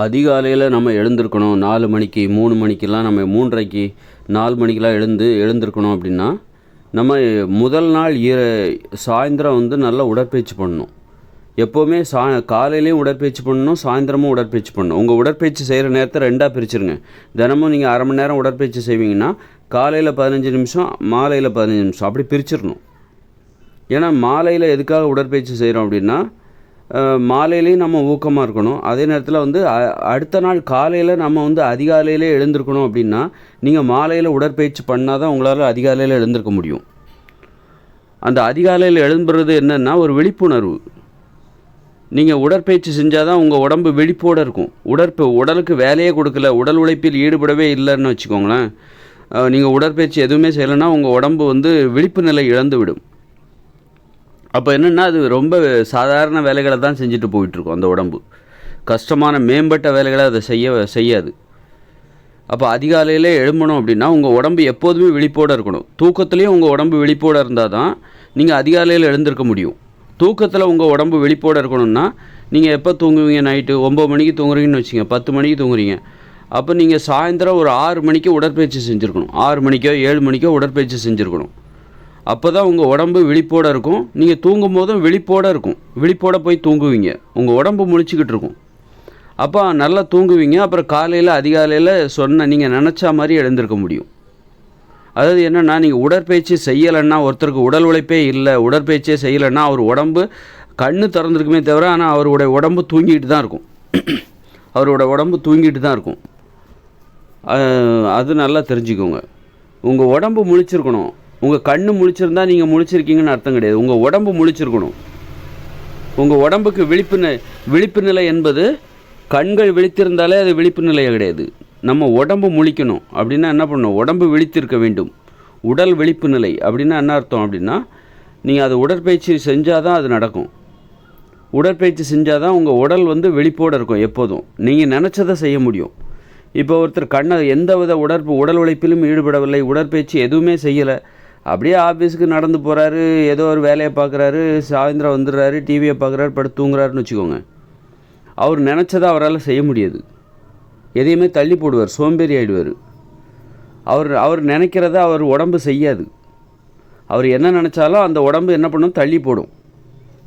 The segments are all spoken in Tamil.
அதிகாலையில் நம்ம எழுந்திருக்கணும். நாலு மணிக்கு மூணு மணிக்கெல்லாம் நம்ம மூன்றரைக்கு நாலு மணிக்கெலாம் எழுந்து எழுந்திருக்கணும் அப்படின்னா நம்ம முதல் நாள் ஈர சாயந்தரம் வந்து நல்லா உடற்பயிற்சி பண்ணணும். எப்போவுமே சா காலையிலையும் உடற்பயிற்சி பண்ணணும் சாயந்தரமும் உடற்பயிற்சி பண்ணணும். உங்கள் உடற்பயிற்சி செய்கிற நேரத்தை ரெண்டாக பிரிச்சிருங்க. தினமும் நீங்கள் அரை மணி நேரம் உடற்பயிற்சி செய்வீங்கன்னா காலையில் பதினஞ்சு நிமிஷம் மாலையில் பதினஞ்சு நிமிஷம். அப்படி பிரிச்சிடணும் ஏன்னா மாலையில் எதுக்காக உடற்பயிற்சி செய்கிறோம் அப்படின்னா மாலையிலையும் நம்ம ஊக்கமாக இருக்கணும். அதே நேரத்தில் வந்து அடுத்த நாள் காலையில் நம்ம வந்து அதிகாலையிலே எழுந்திருக்கணும் அப்படின்னா நீங்கள் மாலையில் உடற்பயிற்சி பண்ணால் தான் உங்களால் அதிகாலையில் எழுந்திருக்க முடியும். அந்த அதிகாலையில் எழும்புறது என்னென்னா ஒரு விழிப்புணர்வு. நீங்கள் உடற்பயிற்சி செஞ்சால் தான் உங்கள் உடம்பு விழிப்போடு இருக்கும். உடற்ப உடலுக்கு வேலையே கொடுக்கல உடல் உழைப்பில் ஈடுபடவே இல்லைன்னு வச்சுக்கோங்களேன். நீங்கள் உடற்பயிற்சி எதுவுமே செய்யலைன்னா உங்கள் உடம்பு வந்து விழிப்பு நிலை இழந்து விடும் அப்போ என்னென்னா அது ரொம்ப சாதாரண வேலைகளை தான் செஞ்சுட்டு போயிட்டுருக்கும் அந்த உடம்பு. கஷ்டமான மேம்பட்ட வேலைகளை அதை செய்ய செய்யாது. அப்போ அதிகாலையில் எழும்பணும் அப்படின்னா உங்கள் உடம்பு எப்போதுமே விழிப்போடு இருக்கணும். தூக்கத்துலேயும் உங்கள் உடம்பு விழிப்போடு இருந்தால் தான் நீங்கள் அதிகாலையில் எழுந்திருக்க முடியும். தூக்கத்தில் உங்கள் உடம்பு விழிப்போடு இருக்கணும்னா நீங்கள் எப்போ தூங்குவீங்க நைட்டு ஒம்பது மணிக்கு தூங்குறீங்கன்னு வச்சுங்க பத்து மணிக்கு தூங்குறீங்க. அப்போ நீங்கள் சாயந்தரம் ஒரு ஆறு மணிக்கு உடற்பயிற்சி செஞ்சுருக்கணும். ஆறு மணிக்கோ ஏழு மணிக்கோ உடற்பயிற்சி செஞ்சுருக்கணும். அப்போ தான் உங்கள் உடம்பு விழிப்போடு இருக்கும். நீங்கள் தூங்கும் போதும் விழிப்போடு இருக்கும். விழிப்போட போய் தூங்குவீங்க. உங்கள் உடம்பு முழிச்சிக்கிட்டு இருக்கும். அப்போ நல்லா தூங்குவீங்க. அப்புறம் காலையில் அதிகாலையில் சொன்ன நீங்கள் நினச்சா மாதிரி எழுந்திருக்க முடியும். அதாவது என்னென்னா நீங்கள் உடற்பயிற்சி செய்யலைன்னா ஒருத்தருக்கு உடல் உழைப்பே இல்லை. உடற்பயிற்சியே செய்யலைன்னா அவர் உடம்பு கண்ணு திறந்துருக்குமே தவிர ஆனால் அவருடைய உடம்பு தூங்கிட்டு தான் இருக்கும். அவரோட உடம்பு தூங்கிட்டு தான் இருக்கும். அது நல்லா தெரிஞ்சுக்கோங்க. உங்கள் உடம்பு முழிச்சிருக்கணும். உங்கள் கண் முழிச்சிருந்தா நீங்கள் முழிச்சிருக்கீங்கன்னு அர்த்தம் கிடையாது. உங்கள் உடம்பு முழிச்சிருக்கணும். உங்கள் உடம்புக்கு விழிப்பு நி விழிப்பு நிலை என்பது கண்கள் விழித்திருந்தாலே அது விழிப்பு நிலை கிடையாது. நம்ம உடம்பு முழிக்கணும் அப்படின்னா என்ன பண்ணணும்? உடம்பு விழித்திருக்க வேண்டும். உடல் விழிப்பு நிலை அப்படின்னா என்ன அர்த்தம் அப்படின்னா நீங்கள் அது உடற்பயிற்சி செஞ்சால் தான் அது நடக்கும். உடற்பயிற்சி செஞ்சால் தான் உங்கள் உடல் வந்து விழிப்போடு இருக்கும் எப்போதும். நீங்கள் நினச்சதை செய்ய முடியும். இப்போ ஒருத்தர் கண்ணை எந்த வித உடற்பு உடல் உழைப்பிலும் ஈடுபடவில்லை உடற்பயிற்சி எதுவுமே செய்யலை அப்படியே ஆஃபீஸுக்கு நடந்து போகிறாரு ஏதோ ஒரு வேலையை பார்க்குறாரு சாயந்தரம் வந்துடுறாரு டிவியை பார்க்குறாரு படுத்து தூங்குறாருன்னு வச்சுக்கோங்க. அவர் நினச்சதை அவரால் செய்ய முடியாது. எதையுமே தள்ளி போடுவார் சோம்பேறி ஆகிடுவார் அவர் அவர் நினைக்கிறத அவர் உடம்பு செய்யாது. அவர் என்ன நினச்சாலும் அந்த உடம்பு என்ன பண்ணும்? தள்ளி போடும்.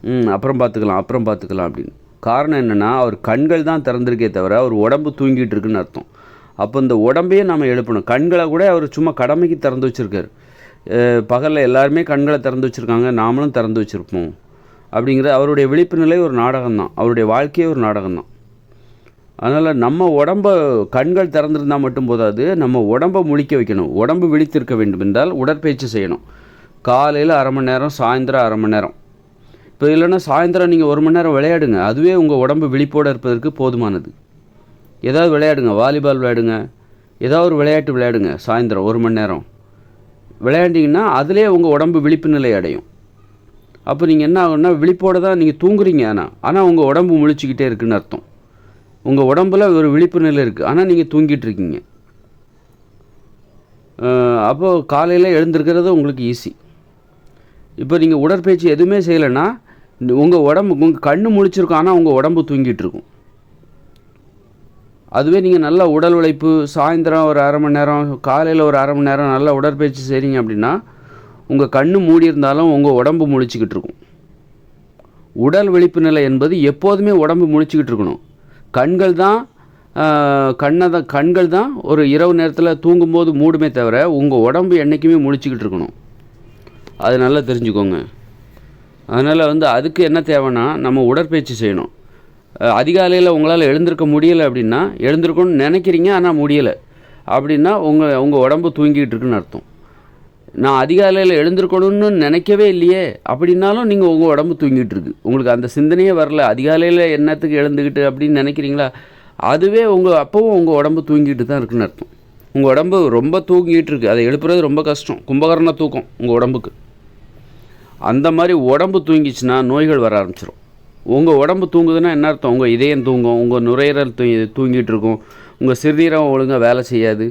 ம் அப்புறம் பார்த்துக்கலாம் அப்புறம் பார்த்துக்கலாம் அப்படின்னு. காரணம் என்னென்னா அவர் கண்கள் தான் திறந்திருக்கே தவிர அவர் உடம்பு தூங்கிட்டு இருக்குன்னு அர்த்தம். அப்போ இந்த உடம்பையே நம்ம எழுப்பணும். கண்களை கூட அவர் சும்மா கடமைக்கு திறந்து வச்சுருக்காரு. பகலில் எல்லாருமே கண்களை திறந்து வச்சுருக்காங்க நாமளும் திறந்து வச்சுருப்போம். அப்படிங்கிற அவருடைய விழிப்பு நிலை ஒரு நாடகம்தான். அவருடைய வாழ்க்கையே ஒரு நாடகம் தான் அதனால் நம்ம உடம்ப கண்கள் திறந்திருந்தால் மட்டும் போதாது நம்ம உடம்பை முழிக்க வைக்கணும். உடம்பு விழித்திருக்க வேண்டும் என்றால் உடற்பயிற்சி செய்யணும். காலையில் அரை மணி நேரம் சாயந்தரம் அரை மணி நேரம். இப்போ இல்லைன்னா சாயந்தரம் நீங்கள் ஒரு மணி நேரம் விளையாடுங்க. அதுவே உங்கள் உடம்பு விழிப்போடு இருப்பதற்கு போதுமானது. ஏதாவது விளையாடுங்க வாலிபால் விளையாடுங்க. ஏதாவது ஒரு விளையாட்டு விளையாடுங்க சாயந்தரம் ஒரு மணி நேரம். விளையாண்டிங்கன்னா அதிலே உங்கள் உடம்பு விழிப்பு நிலை அடையும். அப்போ நீங்கள் என்ன ஆகும்னா விழிப்போடு தான் நீங்கள் தூங்குறீங்க ஆனால் ஆனால் உங்கள் உடம்பு முழிச்சுக்கிட்டே இருக்குன்னு அர்த்தம். உங்கள் உடம்புல ஒரு விழிப்பு நிலை இருக்குது ஆனால் நீங்கள் தூங்கிட்டு இருக்கீங்க அப்போது காலையில் எழுந்திருக்கிறது உங்களுக்கு ஈஸி இப்போ நீங்கள் உடற்பயிற்சி எதுவுமே செய்யலைன்னா உங்கள் உடம்பு உங்கள் கண்ணு முழிச்சிருக்கும் ஆனால் உங்கள் உடம்பு தூங்கிட்டு இருக்கும் அதுவே நீங்கள் நல்லா உடல் உழைப்பு சாயந்தரம் ஒரு அரை மணி நேரம் காலையில் ஒரு அரை மணி நேரம் நல்லா உடற்பயிற்சி செய்கிறீங்க அப்படின்னா உங்கள் கண்ணு மூடி இருந்தாலும் உங்கள் உடம்பு முழிச்சிக்கிட்டு இருக்கும். உடல் விழிப்பு நிலை என்பது எப்போதுமே உடம்பு முழிச்சிக்கிட்டு இருக்கணும். கண்கள் தான் கண்ணை தான் கண்கள் தான் ஒரு இரவு நேரத்தில் தூங்கும்போது மூடுமே தவிர உங்கள் உடம்பு என்றைக்குமே முழிச்சிக்கிட்டு இருக்கணும். அது நல்லா தெரிஞ்சுக்கோங்க. அதனால் வந்து அதுக்கு என்ன தேவைன்னா நம்ம உடற்பயிற்சி செய்யணும். அதிகாலையில் உங்களால் எழுந்திருக்க முடியலை அப்படின்னா எழுந்திருக்கணும்னு நினைக்கிறீங்க ஆனால் முடியலை. அப்படின்னா உங்கள் உங்கள் உடம்பு தூங்கிக்கிட்டு இருக்குன்னு அர்த்தம். நான் அதிகாலையில் எழுந்திருக்கணும்னு நினைக்கவே இல்லையே அப்படின்னாலும் நீங்கள் உங்கள் உடம்பு தூங்கிட்டு இருக்கு. உங்களுக்கு அந்த சிந்தனையே வரல அதிகாலையில் என்னத்துக்கு எழுந்துக்கிட்டு அப்படின்னு நினைக்கிறீங்களா? அதுவே உங்கள் அப்போவும் உங்கள் உடம்பு தூங்கிட்டு தான் இருக்குன்னு அர்த்தம். உங்கள் உடம்பு ரொம்ப தூங்கிட்டு இருக்குது அதை எழுப்புறது ரொம்ப கஷ்டம். கும்பகரண தூக்கம் உங்கள் உடம்புக்கு. அந்த மாதிரி உடம்பு தூங்கிச்சுன்னா நோய்கள் வர ஆரம்பிச்சிடும் உங்கள் உடம்பு தூங்குதுன்னா என்ன அர்த்தம்? உங்கள் இதயம் தூங்கும் உங்கள் நுரையீரல் தூங்கி தூங்கிட்டு இருக்கும் உங்கள் சிறுநீரகம் ஒழுங்காக வேலை செய்யாது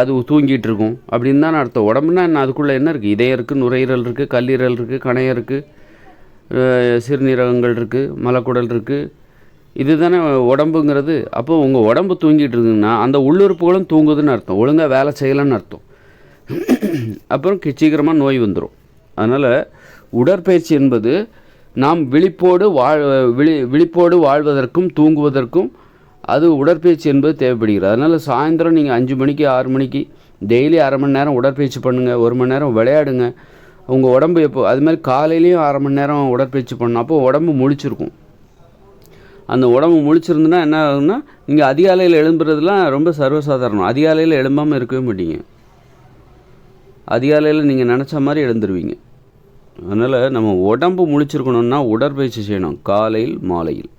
அது தூங்கிட்டு இருக்கும் அப்படின்னு தான் அர்த்தம். உடம்புனா என்ன? அதுக்குள்ளே என்ன இருக்குது இதயம் இருக்குது நுரையீரல் இருக்குது கல்லீரல் இருக்குது கணையம் இருக்குது சிறுநீரகங்கள் இருக்குது மலக்குடல் இருக்குது இதுதானே உடம்புங்கிறது. அப்போ உங்கள் உடம்பு தூங்கிட்டு இருக்குங்கன்னா அந்த உள்ளுறுப்புகளும் தூங்குதுன்னு அர்த்தம். ஒழுங்காக வேலை செய்யலைன்னு அர்த்தம். அப்புறம் சீக்கிரமாக நோய் வந்துடும் அதனால் உடற்பயிற்சி என்பது நாம் விழிப்போடு வாழ் விழி விழிப்போடு வாழ்வதற்கும் தூங்குவதற்கும் அது உடற்பயிற்சி என்பது தேவைப்படுகிறது. அதனால் சாயந்தரம் நீங்கள் அஞ்சு மணிக்கு ஆறு மணிக்கு டெய்லி அரை மணி நேரம் உடற்பயிற்சி பண்ணுங்கள் ஒரு மணி நேரம் விளையாடுங்க. உங்கள் உடம்பு எப்போ அது மாதிரி காலையிலையும் அரை மணி நேரம் உடற்பயிற்சி பண்ணணும். அப்போ உடம்பு முழிச்சிருக்கும். அந்த உடம்பு முழிச்சிருந்துன்னா என்ன ஆகும்னா நீங்கள் அதிகாலையில் எழும்புறதுலாம் ரொம்ப சர்வசாதாரணம். அதிகாலையில் எழும்பாமல் இருக்கவே மாட்டீங்க. அதிகாலையில் நீங்கள் நினச்ச மாதிரி எழுந்துருவீங்க. அதனால் நம்ம உடம்பு முழிச்சிருக்கணும்னா உடற்பயிற்சி செய்யணும். காலையில் மாலையில்.